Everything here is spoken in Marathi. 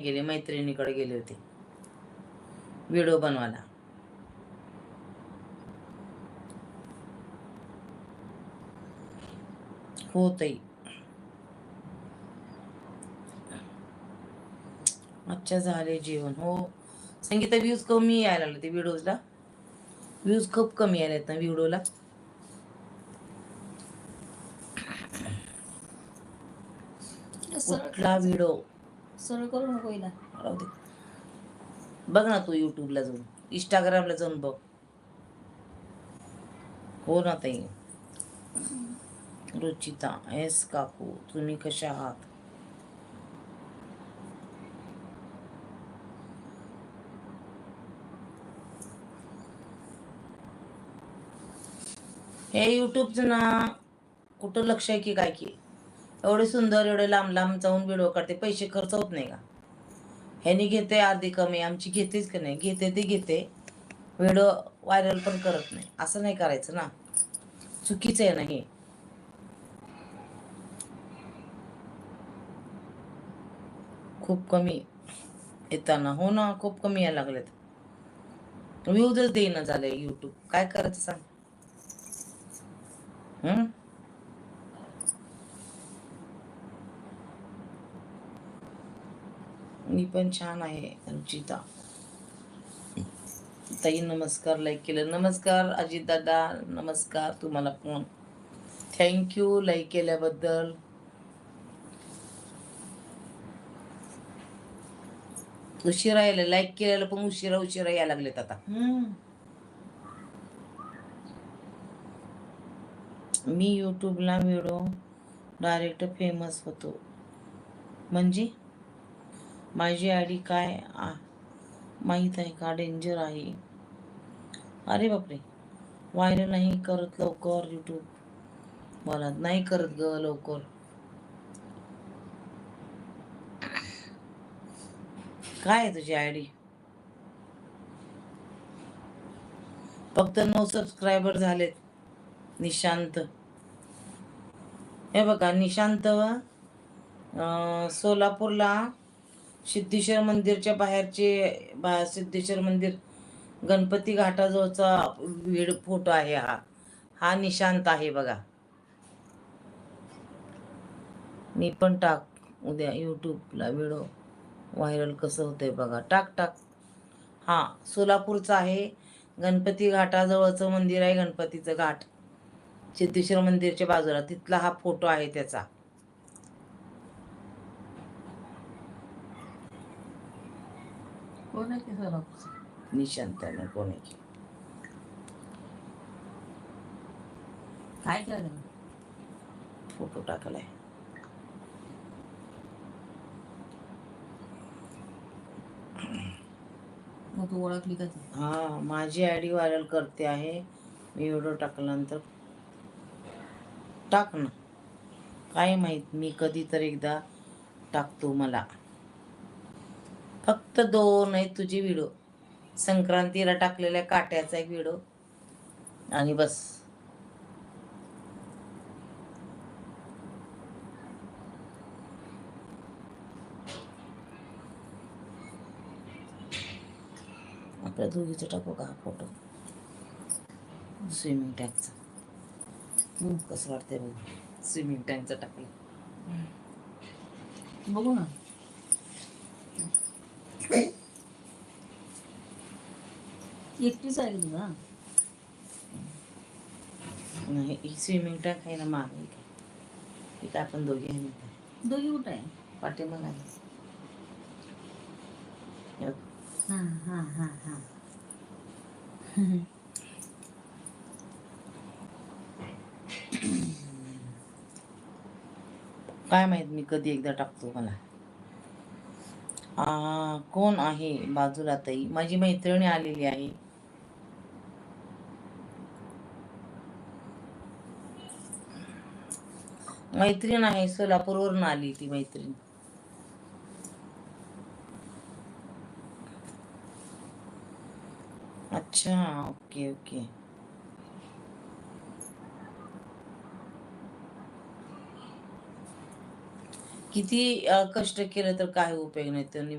गेले मैत्रिणीकडे गेले होते. व्हिडिओ बनवायला. हो ताई. अच्छा झाले जेवण. हो. संगीता व्ह्यूज कमी यायला लागले ते व्हिडिओजला. व्ह्यूज खूप कमी यायला आहेत ना व्हिडिओला. कुठला व्हिडिओ. सरळ करू नको हिला. राहू दे. बघ ना तू युट्यूबला जाऊन. इंस्टाग्रामला जाऊन बघ. हो ना ताई. रुचिता एस काकू तुम्ही कशा आहात? हे युट्यूबचं ना कुठं लक्ष आहे की काय की? एवढे सुंदर एवढे लांब लांब जाऊन व्हिडिओ काढते. पैसे खर्च होत नाही का? ह्यानी घेते अर्धी कमी आमची घेतेच की नाही? घेते ते घेते. व्हिडिओ व्हायरल पण करत नाही. असं नाही करायचं ना. चुकीचं आहे ना हे. खूप कमी येताना. हो ना खूप कमी यायला लागलेत. व्ह्यूजच देईना झालंय युट्यूब काय करायचं सांग? हम्म मी पण छान आहे रुचिता ताई नमस्कार लाईक केलं. नमस्कार अजित दादा. नमस्कार तुम्हाला पण. थँक्यू लाईक केल्याबद्दल. उशिरा यायला लाईक केलेलं पण उशिरा उशिरा यायला लागलेत आता. मी यूट्यूबला व्हिडिओ डायरेक्ट फेमस होतो. म्हणजे? माझी आय डी काय आ माहीत आहे का? डेंजर आहे. अरे बापरे. व्हायरल नाही करत लवकर यूट्यूब मला नाही करत ग लवकर. काय आहे तुझी आय डी फक्त नऊ सबस्क्रायबर झालेत निशांत. हे बघा निशांत सोलापूरला सिद्धेश्वर मंदिरच्या बाहेरचे बा सिद्धेश्वर मंदिर गणपती घाटाजवळचा व्हिड फोटो आहे हा. हा निशांत आहे बघा. मी पण टाक उद्या यूट्यूबला व्हिडिओ व्हायरल कसं होतंय बघा. टाक टाक. हा सोलापूरचं आहे. गणपती घाटाजवळचं मंदिर आहे गणपतीचं घाट. सिद्धेश्वर मंदिरच्या बाजूला तिथला हा फोटो आहे त्याचा. कोण आहे की सरळ निशांत आहे कोणी काय केलं फोटो टाकलाय. मग तू ओळखली का ती? हा माझी आय डी व्हायरल करते आहे. मी व्हिडिओ टाकल्यानंतर टाक ना. काय माहीत मी कधी तर एकदा टाकतो मला. फक्त दोन आहे तुझे व्हिडिओ संक्रांतीला टाकलेल्या काट्याचा एक व्हिडिओ आणि बस. आपल्या दोघीचं टाकू का फोटो? स्विमिंग टँकचा. कसं वाटतंय बघ. स्विमिंग टँकचा टाकलं. बघू ना. एकटीच आहे तुझा नाही ही स्विमिंग टँक आहे ना मागे इथं. आपण दोघी आहे ना. दोघी कुठं आहे? पाठीमाग आहे. हे बघ. हां हां हां हां. काय माहीत मी कधी एकदा टाकतो मला. कोण आहे बाजूला ताई? माझी मैत्रिणी आलेली आहे. मैत्रीण आहे सोलापूरवरून आली ती मैत्रीण. अच्छा ओके ओके. किती कष्ट केलं तर काही उपयोग नाही? त्यांनी